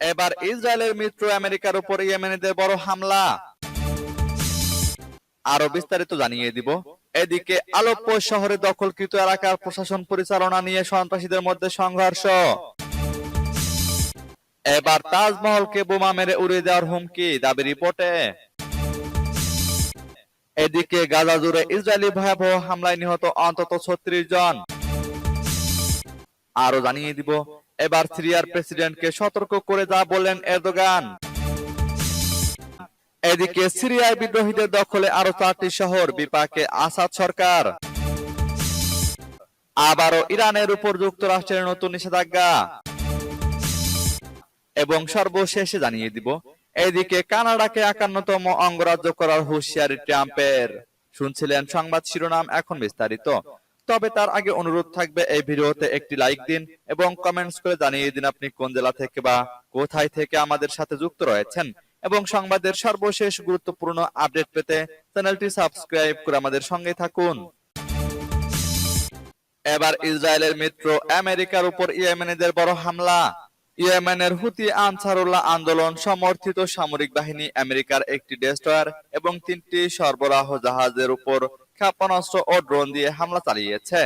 এবার ইসরায়েলের মিত্র আমেরিকার উপর ইয়েমেনিদের বড় হামলা। আরও বিস্তারিত জানিয়ে দিব। এদিকে আলোপ্পো শহরে দখলকৃত এলাকার প্রশাসন পরিচালনা নিয়ে সন্ত্রাসীদের মধ্যে সংঘর্ষ। এবার তাজমহলকে বোমা মেরে উড়িয়ে দেওয়ার হুমকি, দাবি রিপোর্টে। এদিকে গাজা জুড়ে ইসরায়েলি ভয়াবহ হামলায় নিহত অন্তত ছত্রিশ জন। আরও জানিয়ে দিব এবার সিরিয়ার প্রেসিডেন্টকে সতর্ক করে যা বললেন এরদোগান। এদিকে সিরিয়ায় বিদ্রোহীদের দখলে আরও চারটি শহর, বিপাকে আসাদ সরকার। আবারও ইরানের উপর যুক্তরাষ্ট্রের নতুন নিষেধাজ্ঞা। এবং সর্বশেষে জানিয়ে দিব, এদিকে কানাডাকে একান্নতম অঙ্গরাজ্য করার হুঁশিয়ারি ট্রাম্পের। শুনছিলেন সংবাদ শিরোনাম এখন বিস্তারিত। তবে তার আগে অনুরোধ থাকবে এই ভিডিওতে একটি লাইক দিন এবং কমেন্টস করে জানিয়ে দিন আপনি কোন জেলা থেকে বা কোথায় থেকে আমাদের সাথে যুক্ত রয়েছেন। এবং সংবাদের সর্বশেষ গুরুত্বপূর্ণ আপডেট পেতে চ্যানেলটি সাবস্ক্রাইব করে আমাদের সঙ্গে থাকুন। এবার ইসরায়েলের মিত্র আমেরিকার উপর ইয়েমেনিদের বড় হামলা। ইয়েমেনের হুতি আনসারুল্লাহ আন্দোলন সমর্থিত সামরিক বাহিনী আমেরিকার একটি ডেস্ট্রয়ার এবং তিনটি সরবরাহ জাহাজের উপর ক্ষেপণাস্ত্র ও ড্রোন দিয়ে হামলা চালিয়েছে।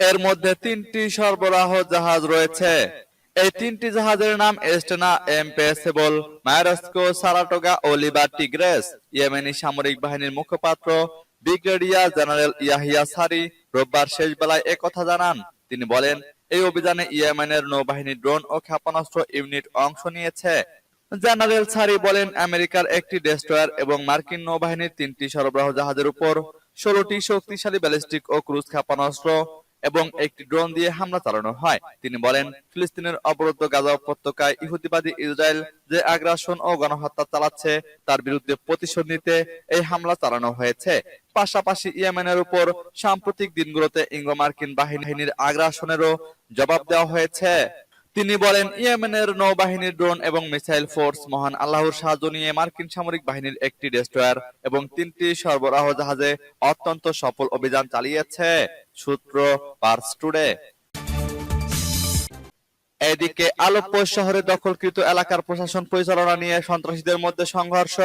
এর মধ্যে তিনটি সরবরাহ জাহাজ রয়েছে। এই তিনটি জাহাজের নাম এস্টেনা, এমপেসেবল, মায়ারস্কো, সারাটোগা ও লিবার্টি গ্রেস। ইয়েমেনি সামরিক বাহিনীর মুখপাত্র ব্রিগেডিয়ার জেনারেল ইয়াহিয়া সারি রোববার শেষ বেলায় একথা জানান। তিনি বলেন, এই অভিযানে ইয়েমেনের নৌবাহিনী ড্রোন ও ক্ষেপণাস্ত্র ইউনিট অংশ নিয়েছে। জেনারেল সারি বলেন, আমেরিকার একটি ডেস্ট্রয়ার এবং মার্কিন নৌবাহিনীর তিনটি সরবরাহ জাহাজের উপর ষোলোটি শক্তিশালী ব্যালিস্টিক ও ক্রুজ ক্ষেপণাস্ত্র এবং একটি ড্রোন দিয়ে হামলা চালানো হয়। তিনি বলেন, ফিলিস্তিনের অবরুদ্ধ গাজা উপত্যকায় ইহুদিবাদী ইসরায়েল যে আগ্রাসন ও গণহত্যা চালাচ্ছে, তার বিরুদ্ধে প্রতিশোধ নিতে এই হামলা চালানো হয়েছে। পাশাপাশি ইয়েমেনের উপর সাম্প্রতিক দিনগুলোতে ইঙ্গো মার্কিন বাহিনীর আগ্রাসনেরও জবাব দেওয়া হয়েছে। তিনি বলেন, ইয়েমেনের নৌবাহিনীর ড্রোন এবং মিসাইল ফোর্স মহান আল্লাহর সাহায্য নিয়ে মার্কিন সামরিক বাহিনীর একটি ডেস্ট্রয়ার এবং তিনটি সরবরাহ জাহাজে অত্যন্ত সফল অভিযান চালিয়েছে, সূত্র পার্স টুডে। এদিকে আলোপ্পো শহরে দখলকৃত এলাকার প্রশাসন পরিচালনা নিয়ে সন্ত্রাসীদের মধ্যে সংঘর্ষ।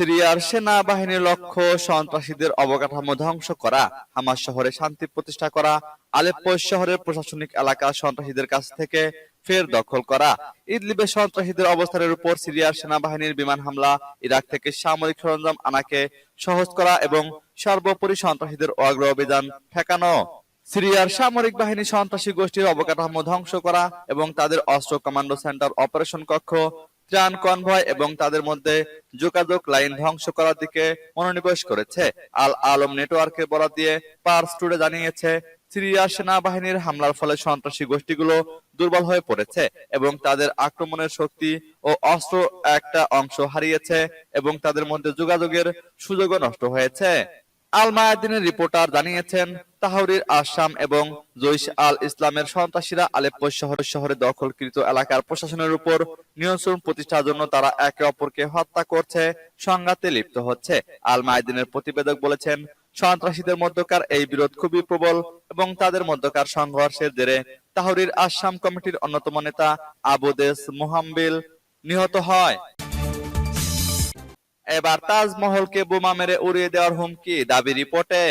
সিরিয়ার সেনাবাহিনীর লক্ষ্য সন্ত্রাসীদের অবকাঠামো ধ্বংস করা, হামাস শহরে শান্তি প্রতিষ্ঠা করা, আলেপ্পো শহরের প্রশাসনিক এলাকা সন্ত্রাসীদের কাছ থেকে ফের দখল করা। ইদলিবে সন্ত্রাসীদের অবস্থানের উপর সিরিয়ার সেনাবাহিনীর বিমান হামলা, ইরাক থেকে সামরিক সরঞ্জাম আনাকে সহজ করা এবং সর্বোপরি সন্ত্রাসীদের অগ্র অভিযান ঠেকানো। সিরিয়ার সামরিক বাহিনী সন্ত্রাসী গোষ্ঠীর অবকাঠামো ধ্বংস করা এবং তাদের অস্ত্র কমান্ডো সেন্টার অপারেশন কক্ষ ত্রাণ কনভয় এবং তাদের মধ্যে যোগাযোগ লাইন ধ্বংস করার দিকে মনোনিবেশ করেছে। আল আলম নেটওয়ার্কের বরাদ দিয়ে পার্স টুডে জানিয়েছে সিরিয়ার সেনাবাহিনীর হামলার ফলে সন্ত্রাসী গোষ্ঠীগুলো দুর্বল হয়ে পড়েছে এবং তাদের আক্রমণের শক্তি ও অস্ত্র একটা অংশ হারিয়েছে এবং তাদের মধ্যে যোগাযোগের সুযোগও নষ্ট হয়েছে। আল মায়াদিনের রিপোর্টার জানিয়েছেন, তাহরির, আসাম এবং জৈশ আল ইসলামের সন্ত্রাসীরা আলেপ্পো শহর শহরে দখলকৃত এলাকার প্রশাসনের উপর নিয়ন্ত্রণ প্রতিষ্ঠার জন্য তারা একে অপরকে হত্যা করছে, সংঘাতে লিপ্ত হচ্ছে। আল মায়াদিনের প্রতিবেদক বলেছেন, সন্ত্রাসীদের মধ্যকার এই বিরোধ খুবই প্রবল এবং তাদের মধ্যকার সংঘর্ষের জেরে তাহরির আসাম কমিটির অন্যতম নেতা আবুদেস মুহাম্বিল নিহত হয়। এবার তাজমহলকে বোমা মেরে উড়িয়ে দেওয়ার হুমকি দাবি রিপোর্টে।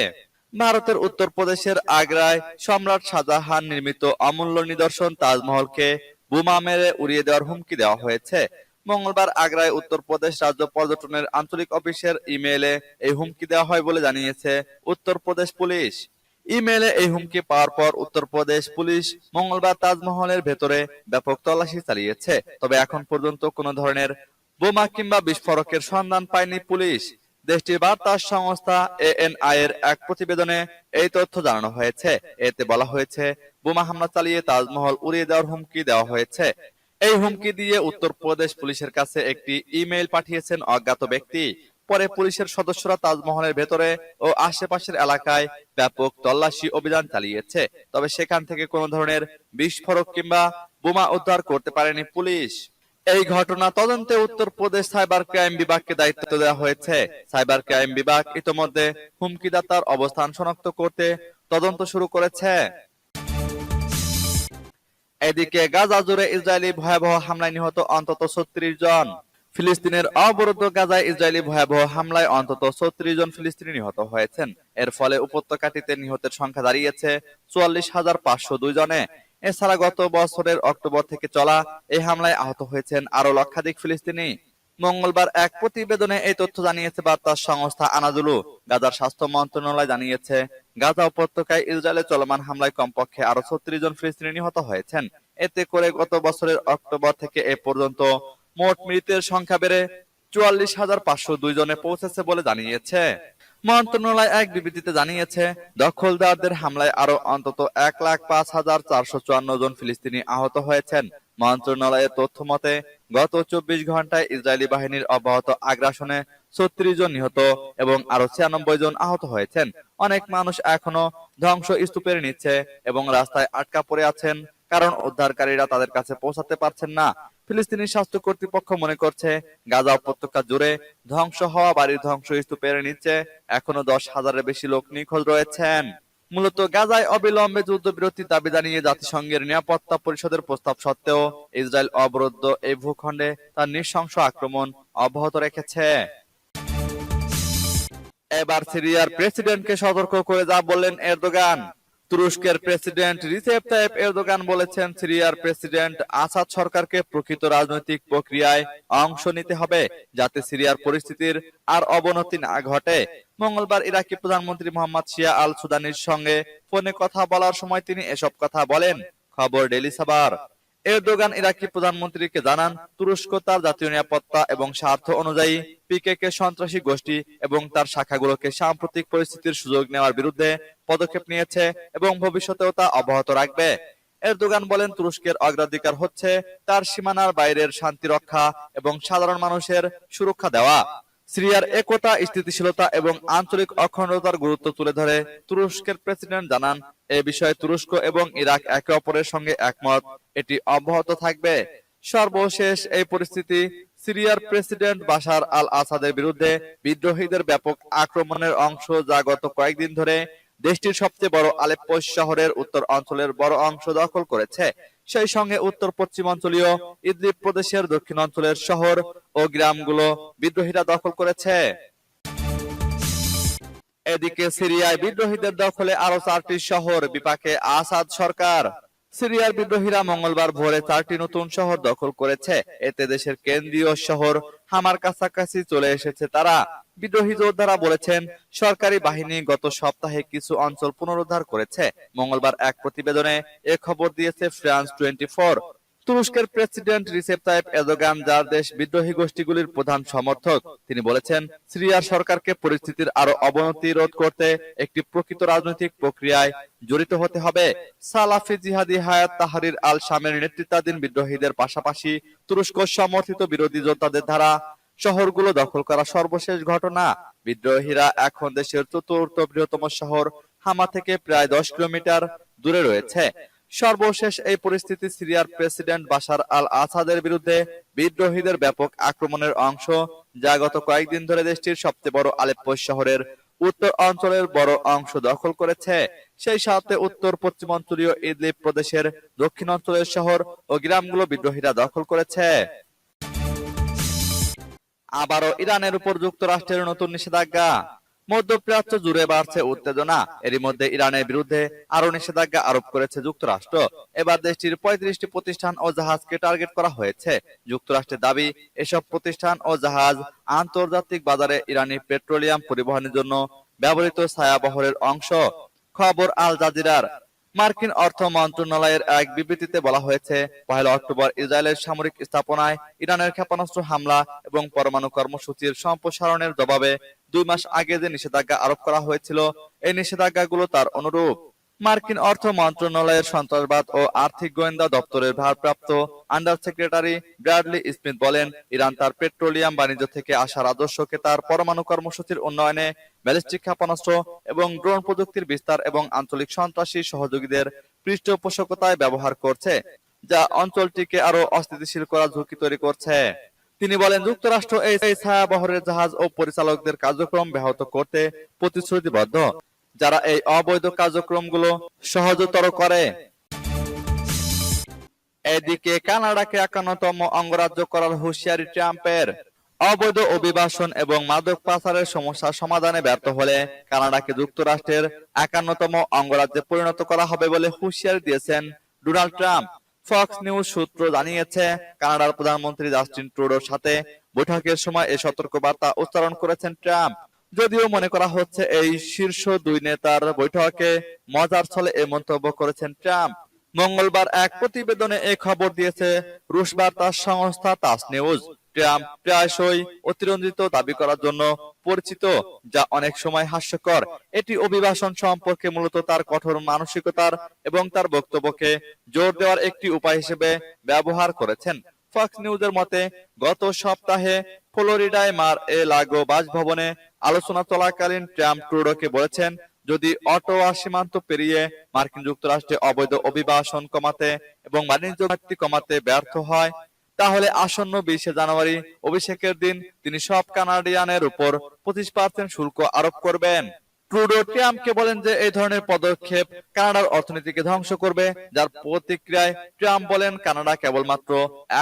ভারতের উত্তরপ্রদেশের আগ্রায় সম্রাট শাহজাহান নির্মিত অমূল্য নিদর্শন তাজমহলকে বোমা মেরে উড়িয়ে দেওয়ার হুমকি দেওয়া হয়েছে। মঙ্গলবার আগ্রায় উত্তরপ্রদেশ রাজ্য পর্যটনের আঞ্চলিক অফিসের ইমেইলে এই হুমকি দেওয়া হয় বলে জানিয়েছে উত্তরপ্রদেশ পুলিশ। ইমেইলে এই হুমকি পাওয়ার পর উত্তরপ্রদেশ পুলিশ মঙ্গলবার তাজমহলের ভেতরে ব্যাপক তল্লাশি চালিয়েছে। তবে এখন পর্যন্ত কোনো ধরনের বোমা কিংবা বিস্ফোরকের সন্ধান পায়নি পুলিশ। দেশটির বার্তা সংস্থা এএনআই এর এক প্রতিবেদনে এই তথ্য জানানো হয়েছে। এতে বলা হয়েছে, বোমা হামলা চালিয়ে তাজমহল উড়িয়ে দেওয়ার হুমকি দেওয়া হয়েছে। এই হুমকি দিয়ে উত্তরপ্রদেশ পুলিশের কাছে একটি ইমেইল পাঠিয়েছেন অজ্ঞাত ব্যক্তি। পরে পুলিশের সদস্যরা তাজমহলের ভেতরে ও আশেপাশের এলাকায় ব্যাপক তল্লাশি অভিযান চালিয়েছে। তবে সেখান থেকে কোনো ধরনের বিস্ফোরক কিংবা বোমা উদ্ধার করতে পারেনি পুলিশ। এই ঘটনা তদন্তে উত্তরপ্রদেশ সাইবার ক্রাইম বিভাগকে দায়িত্ব দেওয়া হয়েছে। সাইবার ক্রাইম বিভাগ ইতোমধ্যে হুমকিদাতার অবস্থান শনাক্ত করতে তদন্ত শুরু করেছে। এদিকে গাজা জুড়ে ইসরায়েলি ভয়াবহ হামলায় নিহত অন্তত ছত্রিশ জন। ফিলিস্তিনের অবরুদ্ধ গাজায় ইসরায়েলি ভয়াবহ হামলায় অন্তত ছত্রিশ জন ফিলিস্তিনি নিহত হয়েছেন। এর ফলে উপত্যকাটিতে নিহতের সংখ্যা দাঁড়িয়েছে চুয়াল্লিশ হাজার পাঁচশো দুই জনে। এছাড়া গত বছরের অক্টোবর থেকে চলা এই হামলায় আহত হয়েছেন আরও লক্ষাধিক ফিলিস্তিনি। মঙ্গলবার এক প্রতিবেদনে এই তথ্য জানিয়েছে বার্তা সংস্থা আনাজুলু। গাজার স্বাস্থ্য মন্ত্রণালয় জানিয়েছে, গাজা উপত্যকায় ইসরায়েলের চলমান হামলায় কমপক্ষে আরও ছত্রিশ জন ফিলিস্তিনি নিহত হয়েছেন। এতে করে গত বছরের অক্টোবর থেকে এ পর্যন্ত মোট মৃতের সংখ্যা বেড়ে চুয়াল্লিশ হাজার পাঁচশো দুই জনে পৌঁছেছে বলে জানিয়েছে। মন্ত্রণালয় এক বিবৃতিতে জানিয়েছে, দখলদারদের হামলায় আরও অন্তত এক লাখ পাঁচ হাজার চারশো চুয়ান্ন জন ফিলিস্তিনি আহত হয়েছেন। মন্ত্রণালয়ের তথ্য মতে, গত চব্বিশ ঘন্টায় ইসরায়েলি বাহিনীর অব্যাহত আগ্রাসনে ছত্রিশ জন নিহত এবং আরও ছিয়ানব্বই জন আহত হয়েছেন। অনেক মানুষ এখনও ধ্বংস স্তূপের নিচ্ছে এবং রাস্তায় আটকা পড়ে আছেন, কারণ উদ্ধারকারীরা তাদের কাছে পৌঁছাতে পারছেন না। ফিলিস্তিনি স্বাস্থ্য কর্তৃপক্ষ মনে করছে গাজা উপত্যকা জুড়ে ধ্বংস হওয়া বাড়ির ধ্বংস স্তূপের নিচে এখনও দশ হাজারের বেশি লোক নিখোঁজ রয়েছেন। মূলত গাজায় অবিলম্বে যুদ্ধবিরতির দাবি জানিয়ে জাতিসংঘের নিরাপত্তা পরিষদের প্রস্তাব সত্ত্বেও ইসরায়েল অবরুদ্ধ এই ভূখণ্ডে তার নৃশংস আক্রমণ অব্যাহত রেখেছে। এবার সিরিয়ার প্রেসিডেন্টকে সতর্ক করে যা বললেন এরদোগান। তুরস্কের প্রেসিডেন্ট রিসেপ তাইপ এরদোগান বলেছেন, সিরিয়ার প্রেসিডেন্ট আসাদ সরকারকে প্রকৃত রাজনৈতিক প্রক্রিয়ায় অংশ নিতে হবে যাতে সিরিয়ার পরিস্থিতির আর অবনতি না ঘটে। মঙ্গলবার ইরাকি প্রধানমন্ত্রী মোহাম্মদ শিয়া আল সুদানির সঙ্গে ফোনে কথা বলার সময় তিনি এসব কথা বলেন। খবর ডেলি সাবার এরদোগান ইরাকি প্রধানমন্ত্রীকে জানান, তুরস্ক তার জাতীয় নিরাপত্তা এবং স্বার্থ অনুযায়ী পিকেকে সন্ত্রাসী গোষ্ঠী এবং তার শাখাগুলোকে সাম্প্রতিক পরিস্থিতির সুযোগ নেওয়ার বিরুদ্ধে পদক্ষেপ নিয়েছে এবং ভবিষ্যতেও তা অব্যাহত রাখবে। এরদোগান বলেন, তুরস্কের অগ্রাধিকার হচ্ছে তার সীমানার বাইরের শান্তি রক্ষা এবং সাধারণ মানুষের সুরক্ষা দেওয়া। সিরিয়ার একতা, স্থিতিশীলতা এবং আঞ্চলিক অখণ্ডতার গুরুত্ব তুলে ধরে তুরস্কের প্রেসিডেন্ট জানান, এ বিষয়ে তুরস্ক এবং ইরাক একে অপরের সঙ্গে একমত। এটি অব্যাহত থাকবে। সর্বশেষ এই পরিস্থিতি সিরিয়ার প্রেসিডেন্ট বাশার আল আসাদের বিরুদ্ধে বিদ্রোহীদের ব্যাপক আক্রমণের অংশ যা গত কয়েকদিন ধরে দেশটির সবচেয়ে বড় আলেপ্পো শহরের উত্তর অঞ্চলের বড় অংশ দখল করেছে। সেই সঙ্গে উত্তর পশ্চিমাঞ্চলীয় ইদলিব প্রদেশের দক্ষিণ অঞ্চলের শহর ও গ্রামগুলো বিদ্রোহীরা দখল করেছে। এদিকে সিরিয়ায় বিদ্রোহীদের দখলে আরও চারটি শহর, বিপাকে আসাদ সরকার। সিরিয়ার বিদ্রোহীরা মঙ্গলবার ভোরে চারটি নতুন শহর দখল করেছে। এতে দেশের কেন্দ্রীয় শহর হামার কাছাকাছি চলে এসেছে তারা। বিদ্রোহী যোদ্ধারা বলেছেন, সরকারি বাহিনী গত সপ্তাহে কিছু অঞ্চল পুনরুদ্ধার করেছে। মঙ্গলবার এক প্রতিবেদনে এ খবর দিয়েছে ফ্রান্স টোয়েন্টি তুরস্কের প্রেসিডেন্ট রিসেপ তাইপ এরদোগান, যার দেশ বিদ্রোহী গোষ্ঠীগুলির প্রধান সমর্থক, তিনি বলেছেন, সিরিয়ার সরকারকে পরিস্থিতির আরও অবনতি রোধ করতে একটি প্রকৃত রাজনৈতিক প্রক্রিয়ায় জড়িত হতে হবে। সালাফি জিহাদি হায়াত তাহারির আল শামের নেতৃত্বাধীন বিদ্রোহীদের পাশাপাশি তুরস্ক সমর্থিত বিরোধী যোদ্ধাদের দ্বারা শহরগুলো দখল করা সর্বশেষ ঘটনা। বিদ্রোহীরা এখন দেশের চতুর্থ বৃহত্তম শহর হামা থেকে প্রায় দশ কিলোমিটার দূরে রয়েছে। সর্বশেষ এই পরিস্থিতি সিরিয়ার প্রেসিডেন্ট বাশার আল আসাদের বিরুদ্ধে বিদ্রোহীদের ব্যাপক আক্রমণের অংশ, যা গত কয়েকদিন ধরে দেশটির সবচেয়ে বড় আলেপ্পো শহরের উত্তর অঞ্চলের বড় অংশ দখল করেছে। সেই সাথে উত্তর, পশ্চিমাঞ্চলীয় ইদলিব প্রদেশের দক্ষিণ অঞ্চলের শহর ও গ্রামগুলো বিদ্রোহীরা দখল করেছে। আবারও ইরানের উপর যুক্তরাষ্ট্রের নতুন নিষেধাজ্ঞা। মধ্যপ্রাচ্য জুড়ে বাড়ছে উত্তেজনা। এরই মধ্যে ইরানের বিরুদ্ধে আরও নিষেধাজ্ঞা আরোপ করেছে যুক্তরাষ্ট্র। এবার দেশটির পঁয়ত্রিশটি প্রতিষ্ঠান ও জাহাজকে টার্গেট করা হয়েছে। যুক্তরাষ্ট্রের দাবি, এসব প্রতিষ্ঠান ও জাহাজ আন্তর্জাতিক বাজারে ইরানি পেট্রোলিয়াম পরিবহনের জন্য ব্যবহৃত ছায়াবহরের অংশ। খবর আল জাজিরার। মার্কিন অর্থ মন্ত্রণালয়ের এক বিবৃতিতে বলা হয়েছে, পহেলা অক্টোবর ইসরায়েলের সামরিক স্থাপনায় ইরানের ক্ষেপণাস্ত্র হামলা এবং পরমাণু কর্মসূচির সম্প্রসারণের জবাবে দুই মাস আগে যে নিষেধাজ্ঞা আরোপ করা হয়েছিল, এই নিষেধাজ্ঞাগুলো তার অনুরূপ। মার্কিন অর্থ মন্ত্রণালয়ের সন্ত্রাসবাদ ও আর্থিক গোয়েন্দা দপ্তরের ভারপ্রাপ্ত আন্ডার সেক্রেটারি ব্র্যাডলি স্মিথ বলেন, ইরান তার পেট্রোলিয়াম বাণিজ্য থেকে আসা রাজস্বকে তার পরমাণু কর্মসূচির উন্নয়নে, ব্যালিস্টিক ক্ষেপণাস্ত্র এবং ড্রোন প্রযুক্তির বিস্তার এবং আঞ্চলিক সন্ত্রাসী সহযোগীদের পৃষ্ঠপোষকতায় ব্যবহার করছে, যা অঞ্চলটিকে আরও অস্থিতিশীল করার ঝুঁকি তৈরি করছে। তিনি বলেন, যুক্তরাষ্ট্র এই ছায়াবহরের জাহাজ ও পরিচালকদের কার্যক্রম ব্যাহত করতে প্রতিশ্রুতিবদ্ধ। যারা এই অবৈধ কার্যক্রমগুলো সহজতর করে। এদিকে কানাডাকে একান্নতম অঙ্গরাজ্য করার হুঁশিয়ারি ট্রাম্পের। অবৈধ অভিবাসন এবং মাদক পাচারের সমস্যা সমাধানে ব্যর্থ হলে কানাডাকে যুক্তরাষ্ট্রের একান্নতম অঙ্গরাজ্যে পরিণত করা হবে বলে হুঁশিয়ারি দিয়েছেন ডোনাল্ড ট্রাম্প। ফক্স নিউজ সূত্র জানিয়েছে, কানাডার প্রধানমন্ত্রী জাস্টিন ট্রুডোর সাথে বৈঠকের সময় এই সতর্কবার্তা উচ্চারণ করেছেন ট্রাম্প। যদিও মনে করা হচ্ছে এই শীর্ষ দুই নেতার বৈঠকে মজার ছলে এই মন্তব্য করেছেন ট্রাম্প। মঙ্গলবার এক প্রতিবেদনে এই খবর দিয়েছে রুশ বার্তা সংস্থা তাস নিউজ। ট্রাম্প প্রায়শই অতিরঞ্জিত দাবি করার জন্য পরিচিত, যা অনেক সময় হাস্যকর। এটি অভিবাসন সম্পর্কে মূলত তার কঠোর মানসিকতার এবং তার বক্তব্যকে জোর দেওয়ার একটি উপায় হিসেবে ব্যবহার করেছেন। ফক্স নিউজের মতে, গত সপ্তাহে ফ্লোরিডায় মার এ লাগো বাসভবনে আলোচনা চলাকালীন ট্রাম্প ট্রুডোকে বলেছেন, যদি অটোয়া সীমান্ত পেরিয়ে মার্কিন যুক্তরাষ্ট্রে অবৈধ অভিবাসন কমাতে এবং বাণিজ্য ঘাটতি কমাতে ব্যর্থ হয়, তাহলে আসন্ন বিশে জানুয়ারি অভিষেকের দিন তিনি সব কানাডিয়ানের উপর পঁচিশ পার্সেন্ট শুল্ক আরোপ করবেন। ট্রুডো ট্রাম্পকে বলেন যে এই ধরনের পদক্ষেপ কানাডার অর্থনীতিকে ধ্বংস করবে, যার প্রতিক্রিয়ায় ট্রাম্প বলেন কানাডা কেবলমাত্র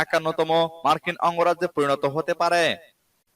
একান্নতম মার্কিন অঙ্গরাজ্যে পরিণত হতে পারে।